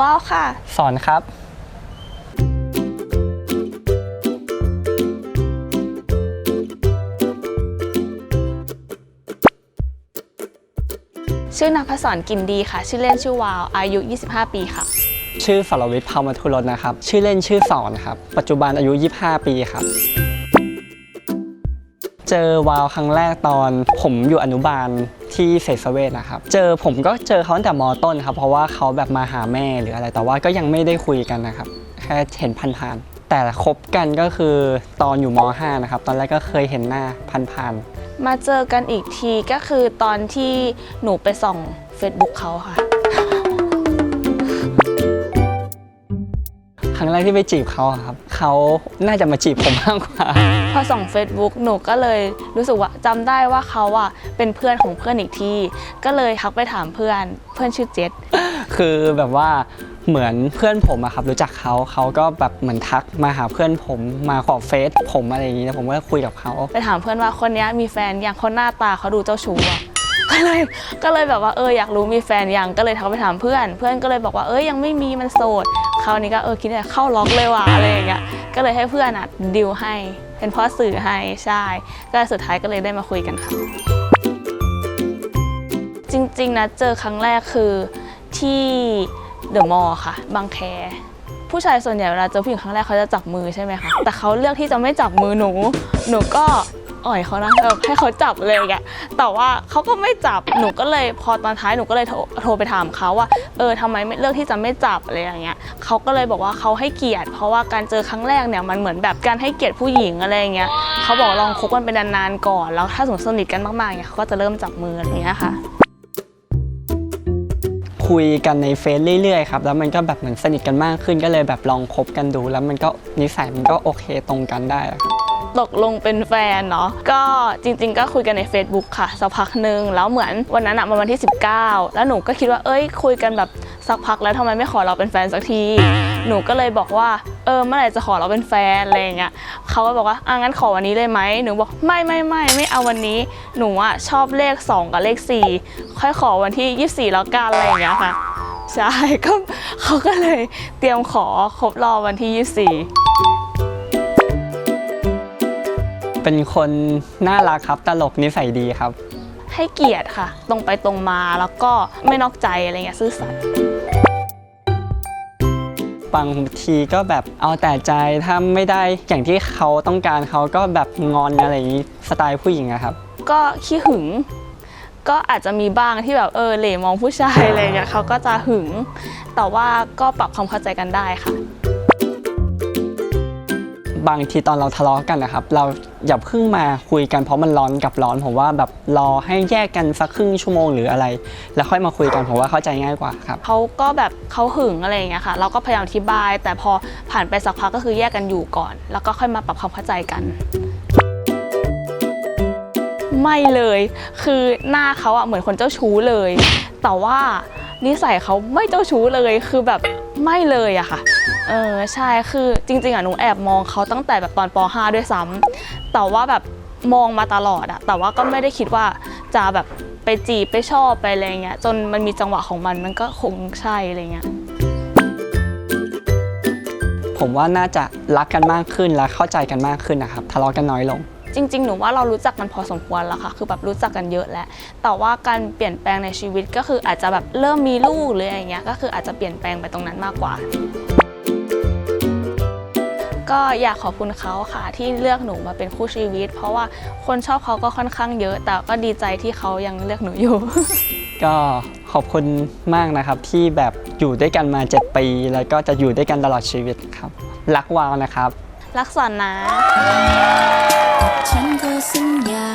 ว้าวค่ะ สอนครับ ชื่อนภัสสรกลินดีค่ะ ชื่อเล่นชื่อวาว อายุ 25 ปีค่ะ ชื่อสรวิทย์เผามาทุรสนะครับ ชื่อเล่นชื่อสอนครับ ปัจจุบันอายุ 25 ปีครับ เจอวาวครั้งแรกตอนผมอยู่อนุบาล ที่เศรษฐเวชนะครับ เจอผมก็เจอเขาตั้งแต่มต้นครับ เพราะว่าเขาแบบมาหาแม่หรืออะไร แต่ว่าก็ยังไม่ได้คุยกันนะครับ แค่เห็นผ่านๆ แต่คบกันก็คือตอนอยู่ม .5 นะครับ ตอนแรกก็เคยเห็นหน้าผ่านๆ มาเจอกันอีกทีก็คือตอนที่หนูไปส่อง Facebook เขาค่ะ รั้งแรกที่ไปจีบเขาอะครับเขาน่าจะมาจีบผมมากกว่า พอส่อง Facebook หนูก็เลยรู้สึกว่าจำได้ว่าเขาอะเป็นเพื่อนของเพื่อนอีกที่ก็เลยทักไปถามเพื่อนเพื่อนชื่อเจษคือแบบว่าเหมือนเพื่อนผมอะครับรู้จักเขาเขาก็แบบเหมือนทักมาหาเพื่อนผมมาขอเฟซผมอะไรอย่างนี้แล้วผมก็คุยกับเขาไปถามเพื่อนว่าคนเนี้ยมีแฟนยังคนหน้าตาเขาดูเจ้าชู้อะก็เลยก็เลยแบบว่าเอออยากรู้มีแฟนยังก็เลยทักไปถามเพื่อน เพื่อนก็เลยบอกว่าเอ้ยยังไม่มีมันโสด คราวนี้ก็เออคิดว่าเข้าล็อกเลยว่ะอะไรอย่างเงี้ยก็เลยให้เพื่อนอะดิวให้ เป็นเพ่อสื่อให้ใช่ ก็สุดท้ายก็เลยได้มาคุยกันค่ะ จริงๆนะเจอครั้งแรกคือที่เดอะมอลล์ค่ะ บางแคผู้ชายส่วนใหญ่เวลาเจอผู้หญิงครั้งแรกเขาจะจับมือใช่ไหมคะ แต่เขาเลือกที่จะไม่จับมือหนู หนูก็ อ่อยเขานะแบบให้เขาจับเลยอย่างเงี้ยแต่ว่าเขาก็ไม่จับหนูก็เลยพอตอนท้ายหนูก็เลยโทรโทรไปถามเขาว่าเออทำไมไม่เลือกที่จะไม่จับอะไรอย่างเงี้ยเขาก็เลยบอกว่าเขาให้เกียรติ เพราะว่าการเจอครั้งแรกเนี่ยมันเหมือนแบบการให้เกียรติผู้หญิงอะไรอย่างเงี้ยเขาบอกลองคบกันเป็นนานๆก่อน แล้วถ้าสมมติสนิทกันมากๆเนี่ยเขาก็จะเริ่มจับมืออะไรอย่างเงี้ยค่ะคุยกันในเฟซเรื่อยๆครับแล้วมันก็แบบเหมือนสนิทกันมากขึ้นก็เลยแบบลองคบกันดู แล้วมันก็นิสัยมันก็โอเคตรงกันได้ครับ ตกลงเป็นแฟนเนาะก็จริง ๆ ก็คุยกันใน Facebook ค่ะสักพักหนึ่งแล้วเหมือนวันนั้นอะมันวันที่ 19 แล้วหนูก็คิดว่าเอ้ย คุยกันแบบสักพักแล้วทำไมไม่ขอเราเป็นแฟนสักที หนูก็เลยบอกว่าเออเมื่อไหร่จะขอเราเป็นแฟนอะไรอย่างเงี้ยเขาก็บอกว่าอะงั้นขอวันนี้เลยไหมหนูบอกไม่ไม่ไม่ไม่เอาวันนี้หนูอะชอบเลข 2 กับเลข 4 ค่อยขอวันที่ 24 แล้วกันอะไรอย่างเงี้ยค่ะใช่ก็เขาก็เลยเตรียมขอครบรอบวันที่ 24 เป็นคนน่ารักครับ ตลกนิสัยดีครับ ให้เกียรติค่ะ ตรงไปตรงมาแล้วก็ไม่นอกใจอะไรเงี้ยซื่อสัตย์บางทีก็แบบเอาแต่ใจถ้าไม่ได้อย่างที่เขาต้องการเขาก็แบบงอนอะไรอย่างนี้สไตล์ผู้หญิงอะครับ ก็ขี้หึง ก็อาจจะมีบ้างที่แบบเออเหล่มองผู้ชายอะไรเงี้ยเขาก็จะหึง แต่ว่าก็ปรับความเข้าใจกันได้ค่ะ บางทีตอนเราทะเลาะกันนะครับ เราอย่าเพิ่งมาคุยกันเพราะมันร้อนกับร้อนผมว่าแบบรอให้แยกกันสักครึ่งชั่วโมงหรืออะไร แล้วค่อยมาคุยกันผมว่าเข้าใจง่ายกว่าครับเขาก็แบบเขาหึงอะไรอย่างเงี้ยค่ะ เราก็พยายามอธิบาย แต่พอผ่านไปสักพักก็คือแยกกันอยู่ก่อน แล้วก็ค่อยมาปรับความเข้าใจกันไม่เลย คือหน้าเขาอะเหมือนคนเจ้าชู้เลย แต่ว่านิสัยเขาไม่เจ้าชู้เลย คือแบบไม่เลยอะค่ะ เออใช่คือจริง ๆอะหนูแอบมองเขาตั้งแต่แบบตอนป .5 ด้วยซ้ำแต่ว่าแบบมองมาตลอดอะแต่ว่าก็ไม่ได้คิดว่าจะแบบไปจีบไปชอบไปอะไรเงี้ยจนมันมีจังหวะของมันมันก็คงใช่อะไรเงี้ย ผมว่าน่าจะรักกันมากขึ้นและเข้าใจกันมากขึ้นนะครับทะเลาะกันน้อยลง จริง ๆ หนูว่าเรารู้จักกันพอสมควรแล้วค่ะ คือแบบรู้จักกันเยอะแล้ว แต่ว่าการเปลี่ยนแปลงในชีวิตก็คืออาจจะแบบเริ่มมีลูกหรืออะไรเงี้ย ก็คืออาจจะเปลี่ยนแปลงไปตรงนั้นมากกว่า ก็อยากขอบคุณเขาค่ะ ที่เลือกหนูมาเป็นคู่ชีวิต เพราะว่าคนชอบเขาก็ค่อนข้างเยอะ แต่ก็ดีใจที่เขายังเลือกหนูอยู่ ก็ขอบคุณมากนะครับที่แบบอยู่ด้วยกันมา 7 ปี แล้วก็จะอยู่ด้วยกันตลอดชีวิตครับ รักวาวนะครับ รักสอนนะ ฉันก็สัญญา